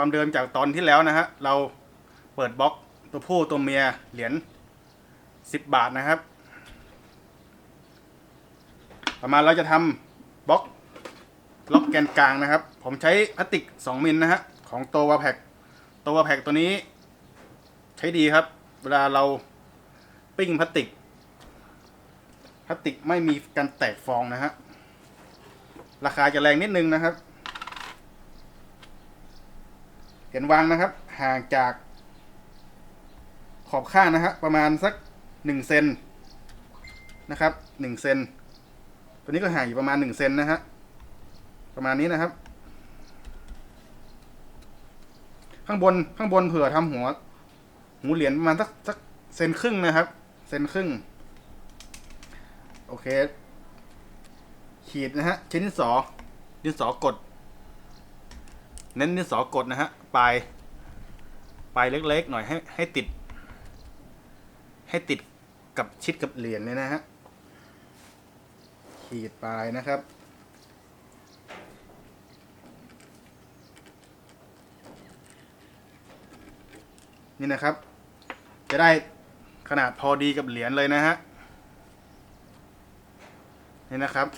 ความเดิมจากตอนที่แล้วนะฮะ เราเปิดบล็อกตัวผู้ตัวเมียเหรียญ10 บาทนะครับประมาณเราจะทำบล็อกล็อกแกนกลางนะครับ ผมใช้พลาสติก 2 มิลนะฮะ ของโตวาแพกโตวาแพกตัวนี้ ใช้ดีครับ เวลาเราปิ้งพลาสติกพลาสติกไม่มีการแตกฟองนะฮะ ราคาจะแรงนิดนึงนะครับ เห็นวางนะครับ ห่างจาก ขอบข้างนะฮะประมาณสักหนึ่งเซนนะครับหนึ่งเซนตัวนี้ก็ห่างอยู่ประมาณหนึ่งเซนนะฮะประมาณนี้นะครับ ข้างบนข้างบนเผื่อทำหัวหูเหรียญประมาณสักสักเซนครึ่งนะครับ เซนครึ่ง โอเค ขีดนะฮะชิ้นดินสอดินสอกด เน้นดินสอกดนะฮะปลายปลายเล็กๆหน่อยให้ให้ติด ให้ติดกับชิดกับเหรียญเลยนะฮะขีดปลายนะครับนี่นะครับ จะได้ขนาดพอดีกับเหรียญเลยนะฮะนี่นะครับ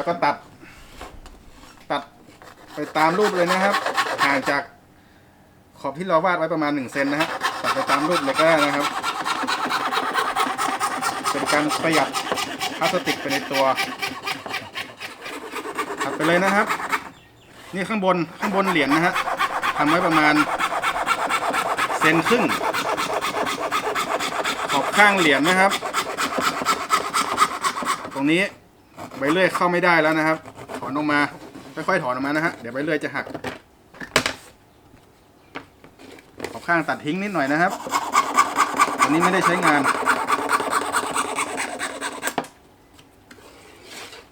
แล้วก็ตัด ตัดไปตามรูปเลยนะครับ ห่างจากขอบที่เราวาดไว้ประมาณหนึ่งเซนนะฮะตัดไปตามรูปเลยก็ได้นะครับ เป็นการประหยัดพลาสติกไปในตัว ตัดไปเลยนะครับ นี่ข้างบนข้างบนเหรียญนะฮะทำไว้ประมาณเซนครึ่ง ขอบข้างเหรียญนะครับ ตรงนี้ ใบเลื่อยเข้าไม่ได้แล้วนะครับ ถอนออกมา ค่อยๆถอนออกมานะฮะ เดี๋ยวใบเลื่อยจะหัก ขอบข้างตัดทิ้งนิดหน่อยนะครับ อันนี้ไม่ได้ใช้งาน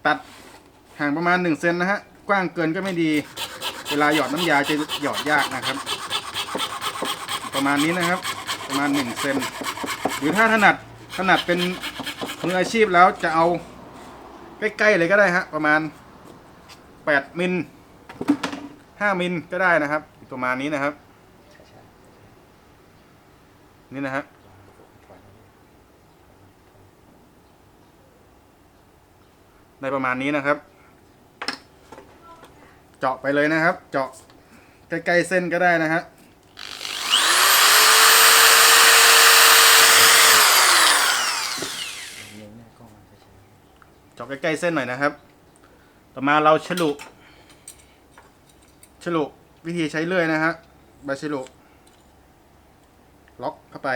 ตัดห่างประมาณ1เซนนะฮะ กว้างเกินก็ไม่ดี เวลาหยอดน้ำยาจะหยอดยากนะครับ ประมาณนี้นะครับ ประมาณ1เซน หรือถ้าถนัดถนัดเป็นมืออาชีพแล้วจะเอา ใกล้ๆเลยก็ได้ฮะประมาณ 8มิล5มิลก็ได้นะครับประมาณนี้นะครับ นี่นะฮะได้ประมาณนี้นะครับ เจาะไปเลยนะครับ เจาะใกล้ๆเส้นก็ได้นะฮะ เจาะใกล้ๆเส้นหน่อยนะครับ ต่อมาเราฉลุฉลุวิธีใช้เลื่อยนะฮะใบฉลุล็อกเข้าไป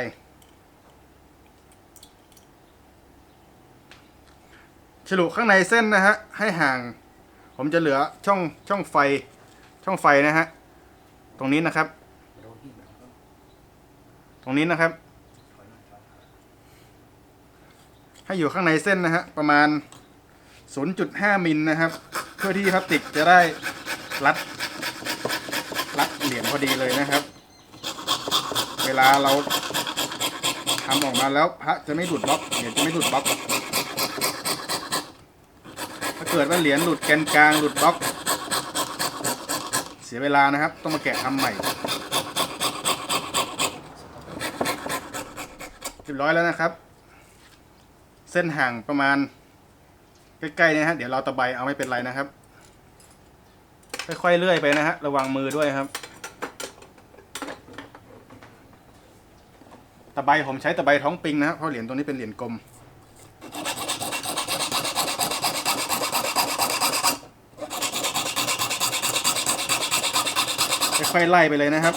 ฉลุข้างในเส้นนะฮะให้ห่าง ผมจะเหลือช่องช่องไฟช่องไฟนะฮะตรงนี้นะครับ ตรงนี้นะครับ ให้อยู่ข้างในเส้นนะฮะประมาณ 0.5 มิลนะครับ เพื่อที่พลาสติกจะได้รัด รัดเหรียญพอดีเลยนะครับ เวลาเราทำออกมาแล้วพระจะไม่หลุดบล็อกเหรียญจะไม่หลุดบล็อก ถ้าเกิดว่าเหรียญหลุดแกนกลางหลุดบล็อก เสียเวลานะครับ ต้องมาแกะทำใหม่เรียบร้อยแล้วนะครับ เส้นห่างประมาณ ใกล้ๆเนะฮะเดี๋ยวเราตะไบเอาไม่เป็นไรนะครับ ค่อยๆเลื่อยไปนะฮะระวังมือด้วยครับ ตะไบผมใช้ตะไบท้องปิงนะครับเพราะเหรียญตัวนี้เป็นเหรียญกลมค่อยๆไล่ไปเลยนะครับ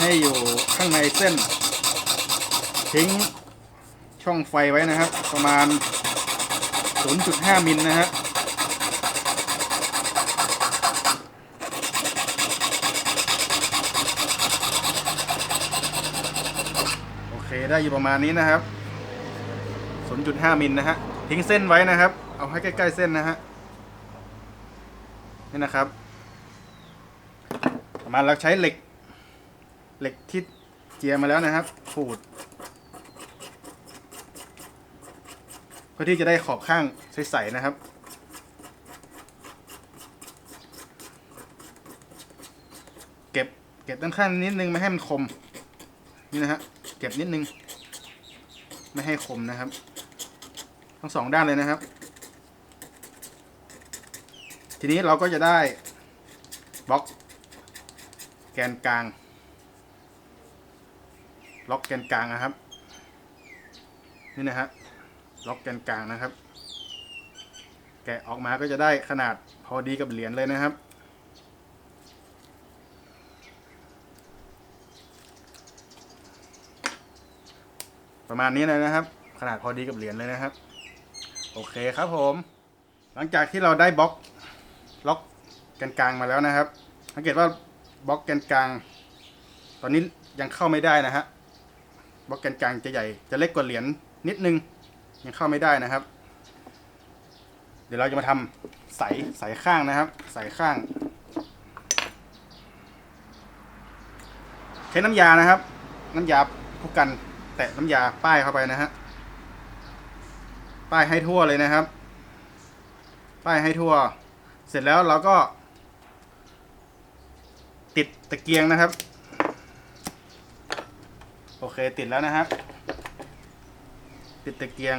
ให้อยู่ข้างในเส้น ทิ้งช่องไฟไว้นะครับ ประมาณ 0.5 มิลนะฮะโอเคได้อยู่ประมาณนี้นะครับ 0.5 มิลนะฮะทิ้งเส้นไว้นะครับ เอาให้ใกล้ ๆ เส้นนะฮะนี่นะครับ ประมาณเราใช้เหล็ก เหล็กที่เจียมาแล้วนะครับขูด พื่อที่จะได้ขอบข้างใสๆนะครับ เก็บเก็บด้านข้างนิดนึงไม่ให้มันคม นี่นะฮะเก็บนิดนึง ไม่ให้คมนะครับ ทั้งสองด้านเลยนะครับ ทีนี้เราก็จะได้บล็อกแกนกลางล็อกแกนกลางนะครับ นี่นะฮะ ล็อกแกนกลางนะครับ แกะออกมาก็จะได้ขนาดพอดีกับเหรียญเลยนะครับ ประมาณนี้เลยนะครับ ขนาดพอดีกับเหรียญเลยนะครับ โอเคครับผม หลังจากที่เราได้บล็อกล็อกแกนกลางมาแล้วนะครับสังเกตว่าบล็อกแกนกลาง ตอนนี้ยังเข้าไม่ได้นะฮะบล็อกแกนกลางจะใหญ่จะเล็กกว่าเหรียญนิดนึง ยังเข้าไม่ได้นะครับ เดี๋ยวเราจะมาทำใสใสข้างนะครับ ใสข้าง ใช้น้ำยานะครับ น้ำยาพวกกัน แตะน้ำยาป้ายเข้าไปนะฮะป้ายให้ทั่วเลยนะครับ ป้ายให้ทั่ว เสร็จแล้วเราก็ ติดตะเกียงนะครับ โอเคติดแล้วนะครับ ติดตะเกียง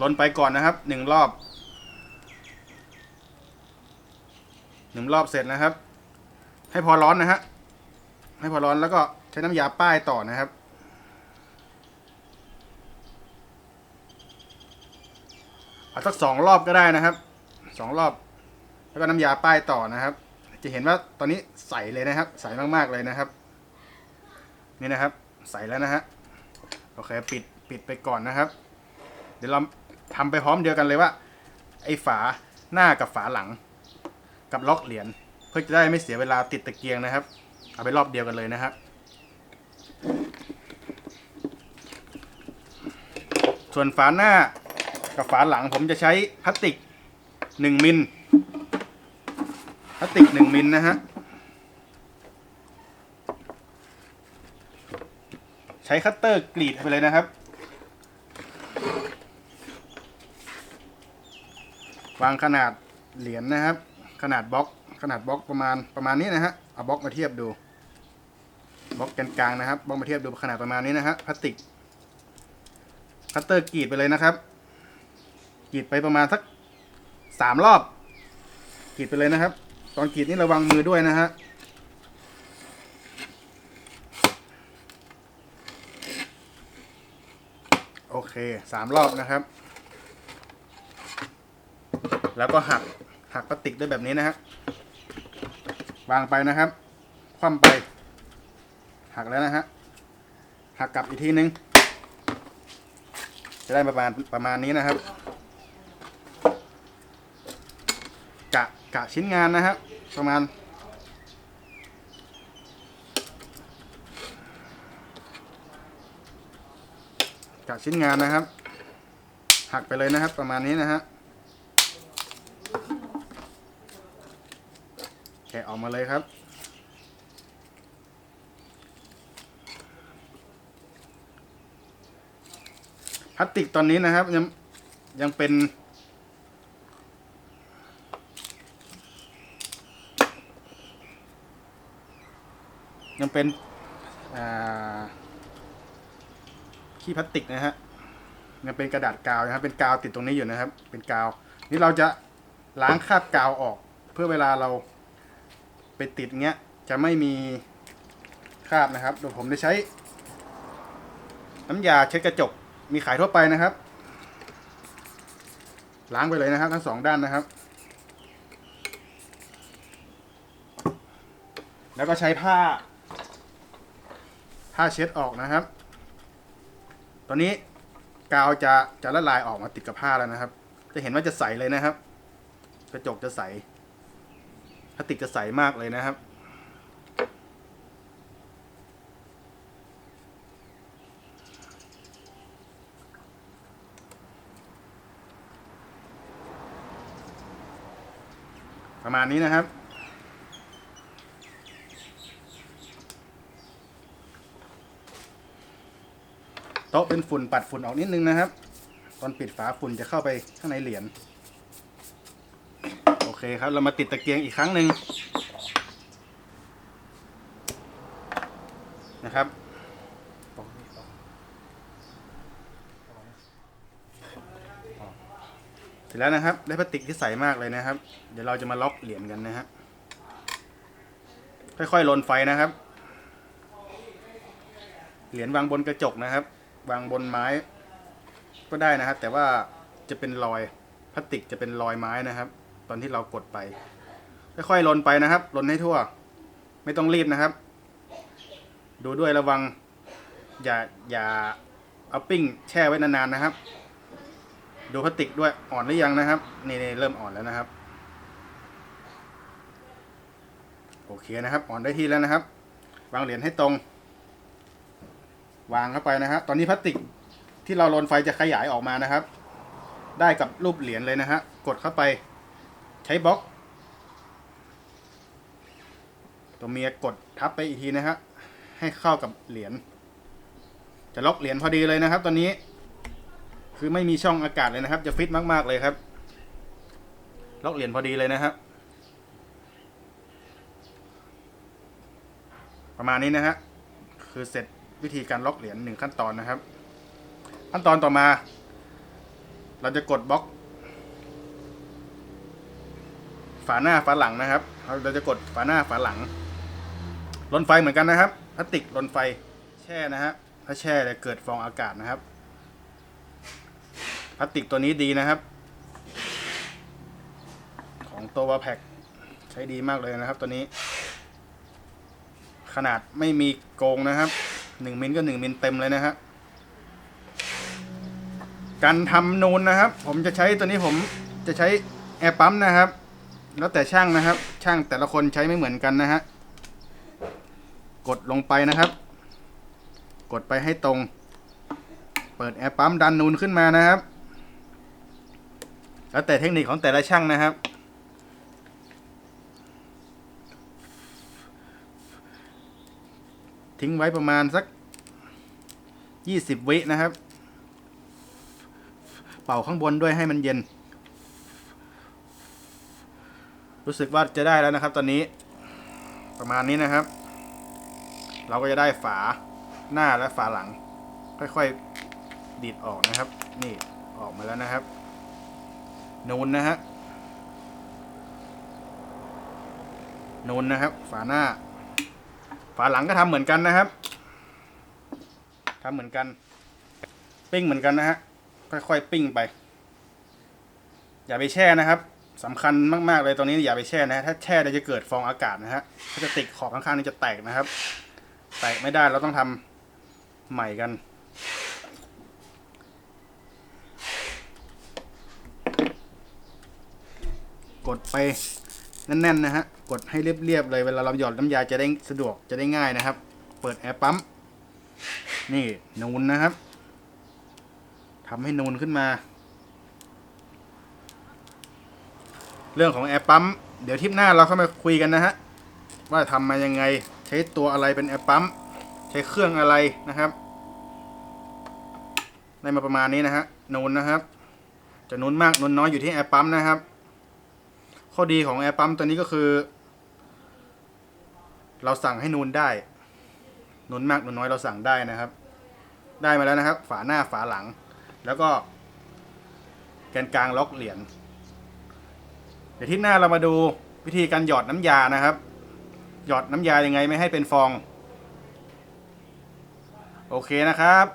ลนไปก่อนนะครับหนึ่งรอบหนึ่งรอบเสร็จนะครับ ให้พอร้อนนะฮะให้พอร้อนแล้วก็ใช้น้ำยาป้ายต่อนะครับ เอาสักสองรอบก็ได้นะครับสองรอบ แล้วก็น้ำยาป้ายต่อนะครับ จะเห็นว่าตอนนี้ใสเลยนะครับ ใสมากๆเลยนะครับ นี่นะครับ ใสแล้วนะฮะโอเคปิด ปิดไปก่อนนะครับ เดี๋ยวเราทำไปพร้อมเดียวกันเลยว่า ไอ้ฝาหน้ากับฝาหลัง กับล็อกเหรียญเพื่อจะได้ไม่เสียเวลาติดตะเกียงนะครับ เอาไปรอบเดียวกันเลยนะครับส่วนฝาหน้ากับฝาหลังผมจะใช้พลาสติกหนึ่งมิลพลาสติกหนึ่งมิลนะฮะ ใช้คัตเตอร์กรีดไปเลยนะครับ วางขนาดเหรียญนะครับ ขนาดบล็อก ขนาดบล็อกประมาณประมาณนี้นะฮะเอาบล็อกมาเทียบดูบล็อกกลางๆนะครับบล็อกมาเทียบดูขนาดประมาณนี้นะฮะพลาสติกคัตเตอร์กรีดไปเลยนะครับกรีดไปประมาณสักสามรอบกรีดไปเลยนะครับ ตอนกรีดนี่ระวังมือด้วยนะฮะโอเคสามรอบนะครับ แล้วก็หักหักพลาสติกด้วยแบบนี้นะฮะวางไปนะครับ คว่ำไป หักแล้วนะฮะหักกลับอีกทีนึง จะได้ประมาณประมาณนี้นะครับกะกะชิ้นงานนะครับประมาณกะชิ้นงานนะครับ หักไปเลยนะครับ ประมาณนี้นะฮะ แกะออกมาเลยครับพลาสติกตอนนี้นะครับ ยังยังเป็นยังเป็นขี้พลาสติกนะฮะยังเป็นกระดาษกาวนะครับเป็นกาวติดตรงนี้อยู่นะครับ เป็นกาว นี่เราจะล้างคราบกาวออก เพื่อเวลาเรา ไปติดเงี้ยจะไม่มีคราบนะครับโดยผมได้ใช้ น้ำยาเช็ดกระจกมีขายทั่วไปนะครับ ล้างไปเลยนะครับ ทั้งสองด้านนะครับ แล้วก็ใช้ผ้า ผ้าเช็ดออกนะครับ ตอนนี้กาวจะจะละลายออกมาติดกับผ้าแล้วนะครับ จะเห็นว่าจะใสเลยนะครับ กระจกจะใส พลาสติกจะใสมากเลยนะครับ ประมาณนี้นะครับโต๊ะเป็นฝุ่นปัดฝุ่นออกนิดนึงนะครับ ตอนปิดฝาฝุ่นจะเข้าไปข้างในเหรียญ เคครับ เรามาติดตะเกียงอีกครั้งหนึ่งนะครับ เสร็จแล้วนะครับ ได้พลาสติกที่ใสมากเลยนะครับ เดี๋ยวเราจะมาล็อกเหรียญกันนะฮะค่อยๆลนไฟนะครับ เหรียญวางบนกระจกนะครับ วางบนไม้ ก็ได้นะครับ แต่ว่าจะเป็นรอยพลาสติกจะเป็นรอยไม้นะครับ ตอนที่เรากดไป ค่อยๆลนไปนะครับลนให้ทั่ว ไม่ต้องรีบนะครับ ดูด้วยระวัง อย่าอย่าเอาปิ้งแช่ไว้นานๆนะครับ ดูพลาสติกด้วยอ่อนหรือยังนะครับนี่เริ่มอ่อนแล้วนะครับ โอเคนะครับ อ่อนได้ที่แล้วนะครับ วางเหรียญให้ตรง วางเข้าไปนะครับ ตอนนี้พลาสติกที่เราลนไฟจะขยายออกมานะครับ ได้กับรูปเหรียญเลยนะฮะกดเข้าไป ใช้บล็อก ตัวเมียกดทับไปอีกทีนะฮะให้เข้ากับเหรียญจะล็อกเหรียญพอดีเลยนะครับ ตอนนี้ คือไม่มีช่องอากาศเลยนะครับ จะฟิตมากๆเลยครับ ล็อกเหรียญพอดีเลยนะครับ ประมาณนี้นะฮะคือเสร็จวิธีการล็อกเหรียญหนึ่งขั้นตอนนะครับ ขั้นตอนต่อมา เราจะกดบล็อก ฝาหน้าฝาหลังนะครับ เราจะกดฝาหน้าฝาหลังลนไฟเหมือนกันนะครับพลาสติกลนไฟแช่นะฮะถ้าแช่จะเกิดฟองอากาศนะครับพลาสติกตัวนี้ดีนะครับ ของตัววาแพคใช้ดีมากเลยนะครับ ตัวนี้ ขนาดไม่มีโกงนะครับหนึ่งมิลก็หนึ่งมิลเต็มเลยนะฮะการทำนูนนะครับ ผมจะใช้ตัวนี้ผมจะใช้แอร์ปั๊มนะครับ แล้วแต่ช่างนะครับ ช่างแต่ละคนใช้ไม่เหมือนกันนะฮะกดลงไปนะครับ กดไปให้ตรง เปิดแอร์ปั๊มดันนูนขึ้นมานะครับ แล้วแต่เทคนิคของแต่ละช่างนะครับ ทิ้งไว้ประมาณสักยี่สิบวินะครับ เป่าข้างบนด้วยให้มันเย็น รู้สึกว่าจะได้แล้วนะครับ ตอนนี้ ประมาณนี้นะครับ เราก็จะได้ฝาหน้าและฝาหลัง ค่อยๆดีดออกนะครับ นี่ออกมาแล้วนะครับนูนนะฮะนูนนะครับ ฝาหน้า ฝาหลังก็ทำเหมือนกันนะครับทำเหมือนกัน ปิ้งเหมือนกันนะฮะค่อยๆปิ้งไป อย่าไปแช่นะครับ สำคัญมากๆเลยตรงนี้อย่าไปแช่นะฮะถ้าแช่เดี๋ยวจะเกิดฟองอากาศนะฮะถ้าจะติดขอบข้างๆนี่จะแตกนะครับ แตกไม่ได้เราต้องทำใหม่กัน กดไปแน่นๆนะฮะ กดให้เรียบๆเลยเวลาเราหยอดน้ำยาจะได้สะดวกจะได้ง่ายนะครับ เปิดแอร์ปั๊มนี่นูนนะครับทำให้นูนขึ้นมา เรื่องของแอร์ปั๊มเดี๋ยวทิปหน้าเราเข้ามาคุยกันนะฮะว่าทำมายังไงใช้ตัวอะไรเป็นแอร์ปั๊มใช้เครื่องอะไรนะครับได้มาประมาณนี้นะฮะนูนนะครับ จะนูนมากนูนน้อยอยู่ที่แอร์ปั๊มนะครับ ข้อดีของแอร์ปั๊มตัวนี้ก็คือ เราสั่งให้นูนได้นูนมากนูนน้อยเราสั่งได้นะครับ ได้มาแล้วนะครับ ฝาหน้าฝาหลัง แล้วก็แกนกลางล็อกเหรียญ ดี๋ยวที่หน้าเรามาดูวิธีการหยอดน้ำยานะครับ หยอดน้ำยายังไงไม่ให้เป็นฟอง โอเคนะครับ